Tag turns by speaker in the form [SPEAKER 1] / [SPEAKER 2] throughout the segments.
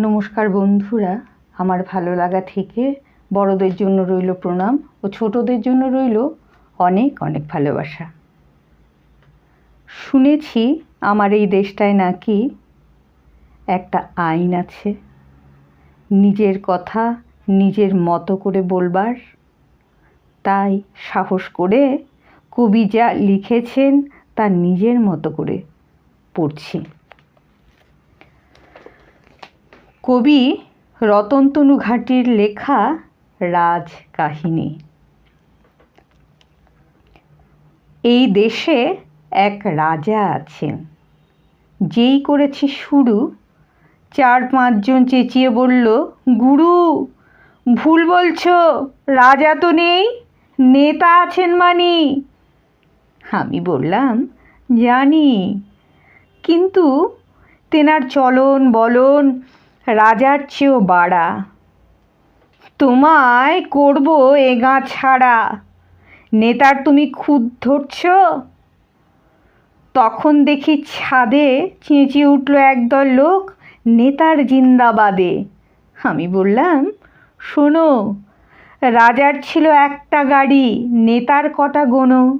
[SPEAKER 1] নমস্কার বন্ধুরা, আমার ভালো লাগা থেকে বড়দের জন্য রইল প্রণাম ও ছোটদের জন্য রইল অনেক অনেক ভালোবাসা। শুনেছি আমার এই দেশটায় নাকি একটা আইন আছে। নিজের কথা নিজের মতো করে বলবার। তাই সাহস করে কবি যা লিখেছেন তা নিজের মতো করে পড়ছি। কবি রতনতনু ঘাটির লেখা রাজ কাহিনী এই দেশে এক রাজা আছেন। যেই করেছে শুরু, চার পাঁচজন চেঁচিয়ে বলল, গুরু, ভুল বলছো, রাজা তো নেই, নেতা আছেন মানি। আমি বললাম, জানি, কিন্তু তেনার চলন বলন রাজার চেয়েও বাড়া। তোমায় করব এগা ছাড়া। নেতার তুমি খুদ ধরছ। তখন দেখি ছাদে চেঁচিয়ে উঠল একদল লোক, নেতার জিন্দাবাদে। আমি বললাম, শোনো, রাজার ছিল একটা গাড়ি, নেতার কটা গোনো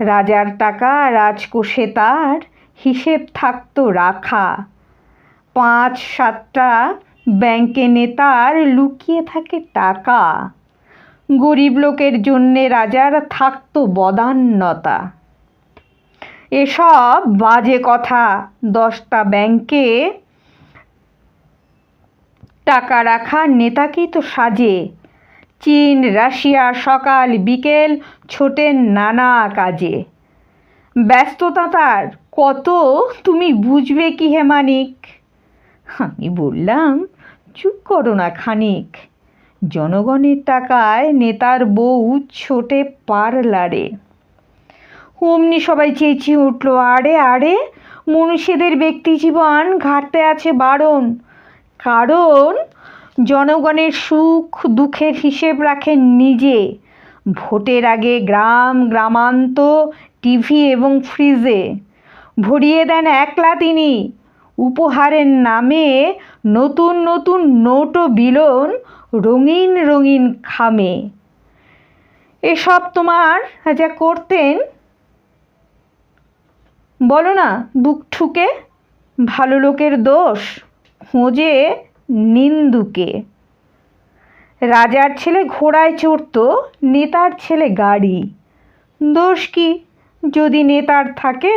[SPEAKER 1] রাজার টাকা, রাজকোষে তার, হিসেব থাকতো রাখা। পাঁচ সাতটা ব্যাংকে নেতার লুকিয়ে থাকে টাকা। গরিব লোকের জন্যে রাজার থাকতো বদান্যতা। এসব বাজে কথা। দশটা ব্যাংকে টাকা রাখা নেতাকেই তো সাজে। চীন, রাশিয়া সকাল বিকেল ছোটেন নানা কাজে। ব্যস্ততা তার। কত তুমি বুঝবে কি হে মানিক? আমি বললাম, চুপ করো না খানিক। জনগণের টাকায় নেতার বউ ছোটে পার্লারে। অমনি সবাই চেঁচিয়ে উঠল, আরে আরে, মনুষ্যদের ব্যক্তি জীবন ঘাটতে আছে বারণ। কারণ জনগণের সুখ দুঃখের হিসেব রাখেন নিজে। ভোটের আগে গ্রাম, গ্রামান্ত, টিভি এবং ফ্রিজে। ভরিয়ে দেন একলা তিনি। উপহারের নামে নতুন নতুন নোটও বিলন রঙিন রঙিন খামে। এসব তোমার যা করতেন, বলো না, বুক ঠুকে, ভালো লোকের দোষ, খোঁজে নিন্দুকে। রাজার ছেলে ঘোড়ায় চড়ত, নেতার ছেলে গাড়ি। দোষ কি? যদি নেতার থাকে,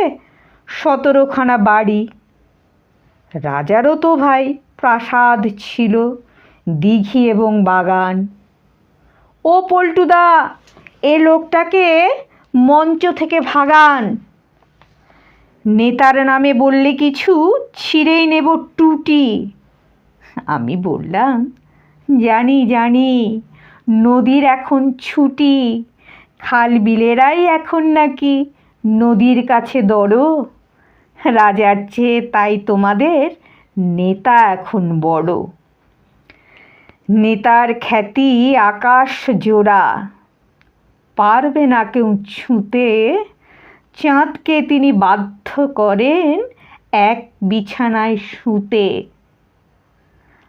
[SPEAKER 1] সতেরোখানা বাড়ি। রাজারও তো ভাই প্রাসাদ ছিল, দিঘি এবং বাগান। ও পল্টুদা, এ লোকটাকে মঞ্চ থেকে ভাগান। নেতার নামে বললে কিছু, ছিঁড়েই নেব টুটি। আমি বললাম, জানি জানি, নদীর এখন ছুটি, খাল বিলেরাই এখন নাকি নদীর কাছে দড়ো রাজার চেয়ে তাই তোমাদের নেতা এখন বড়। নেতার খ্যাতি আকাশ জোড়া। পারবে না কেউ ছুঁতে। চাঁদকে তিনি বাধ্য করেন এক বিছানায় শুতে।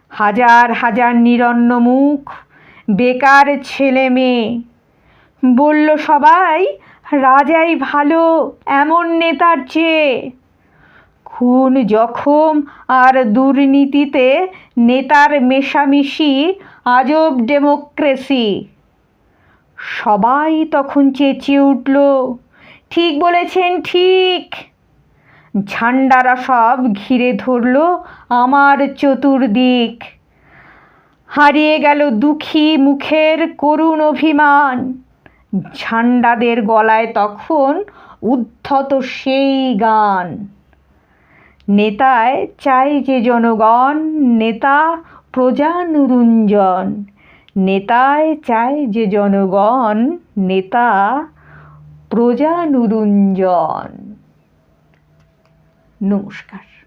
[SPEAKER 1] হাজার হাজার নিরন্ন মুখ, বেকার ছেলে মেয়ে। বলল সবাই, রাজাই ভালো, এমন নেতার চেয়ে। খুন জখম আর দুর্নীতিতে নেতার মেশামিশি, আজব ডেমোক্রেসি। সবাই তখন চেঁচিয়ে উঠল, ঠিক বলেছেন, ঠিক। ঝান্ডারা সব ঘিরে ধরল আমার চতুর্দিক। হারিয়ে গেল দুঃখী মুখের করুণ অভিমান। ঝান্ডাদের গলায় তখন উদ্ধত সেই গান। নেতায় চাই যে জনগণ নেতা প্রজানুরঞ্জন। নেতায় চাই যে জনগণ নেতা প্রজানুরঞ্জন। নমস্কার।